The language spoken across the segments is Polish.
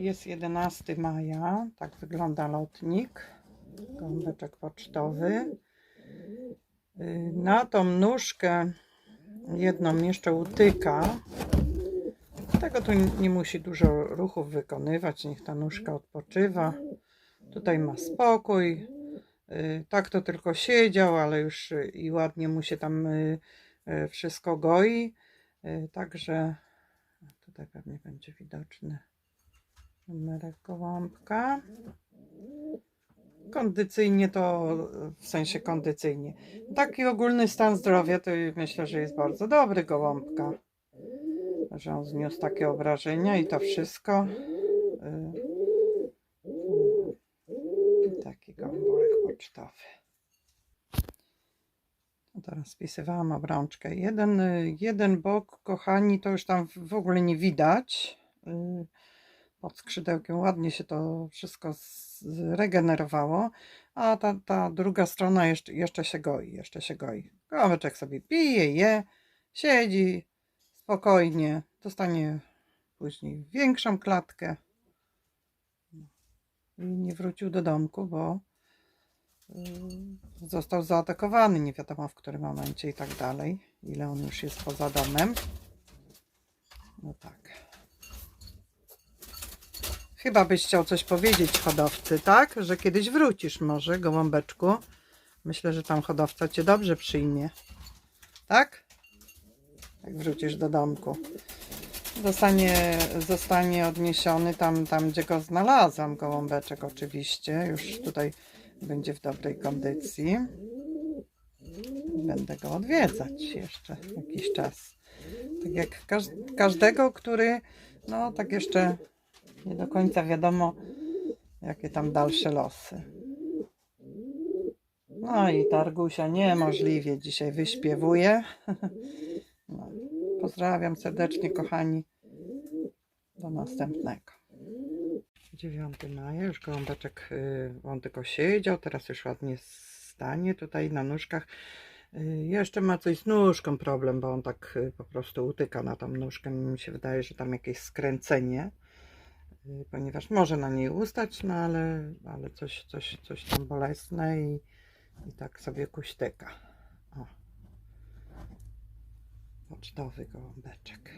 Jest 11 maja, tak wygląda lotnik, gąbeczek pocztowy. Y, Na tą nóżkę jedną jeszcze utyka. Tego tu nie musi dużo ruchów wykonywać, niech ta nóżka odpoczywa. Tutaj ma spokój. Y, Tak to tylko siedział, ale już i ładnie mu się tam y, wszystko goi. Także tutaj pewnie będzie widoczny numerek gołąbka. Kondycyjnie to, w sensie kondycyjnie. Taki ogólny stan zdrowia to myślę, że jest bardzo dobry gołąbka. Że on zniósł takie obrażenia i to wszystko. Y, Taki gołąbek pocztowy. No teraz spisywałam obrączkę. Jeden, y, jeden bok, kochani, to już tam w- w ogóle nie widać. Pod skrzydełkiem ładnie się to wszystko zregenerowało, a ta, ta druga strona jeszcze, jeszcze się goi, jeszcze się goi. Gołąbeczek sobie pije, je, siedzi spokojnie, dostanie później większą klatkę i nie wrócił do domku, bo y, został zaatakowany, nie wiadomo w którym momencie i tak dalej, ile on już jest poza domem. No tak. Chyba byś chciał coś powiedzieć hodowcy, tak? Że kiedyś wrócisz może, gołąbeczku. Myślę, że tam hodowca cię dobrze przyjmie. Tak? Jak wrócisz do domku. Zostanie, zostanie odniesiony tam, tam, gdzie go znalazłam, gołąbeczek oczywiście. Już tutaj będzie w dobrej kondycji. Będę go odwiedzać jeszcze jakiś czas. Tak jak każ każdego, który, no tak jeszcze nie do końca wiadomo, jakie tam dalsze losy. No i Targusia niemożliwie dzisiaj wyśpiewuje. No, pozdrawiam serdecznie, kochani. Do następnego. 9 maja, już gołąbeczek, y, on tylko siedział, teraz już ładnie stanie tutaj na nóżkach. Y, Jeszcze ma coś z nóżką problem, bo on tak y, po prostu utyka na tą nóżkę. Mi się wydaje, że tam jakieś skręcenie, ponieważ może na niej ustać, no ale, ale coś, coś, coś tam bolesne i, i tak sobie kuśtyka. O. Pocztowy gołąbeczek.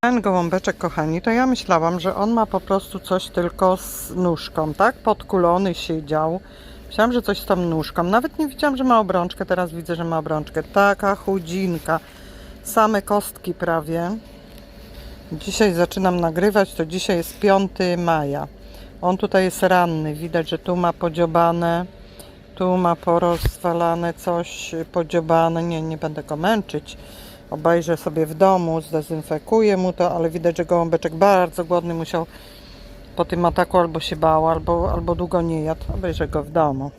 Ten gołąbeczek, kochani, to ja myślałam, że on ma po prostu coś tylko z nóżką, tak? Podkulony siedział. Myślałam, że coś z tą nóżką. Nawet nie widziałam, że ma obrączkę. Teraz widzę, że ma obrączkę. Taka chudzinka. Same kostki prawie. Dzisiaj zaczynam nagrywać, to dzisiaj jest 5 maja. On tutaj jest ranny. Widać, że tu ma podziobane. Tu ma porozwalane coś, podziobane. Nie, nie będę go męczyć. Obejrzę sobie w domu, zdezynfekuję mu to, ale widać, że gołąbeczek bardzo głodny musiał po tym ataku albo się bał, albo, albo długo nie jadł. Obejrzę go w domu.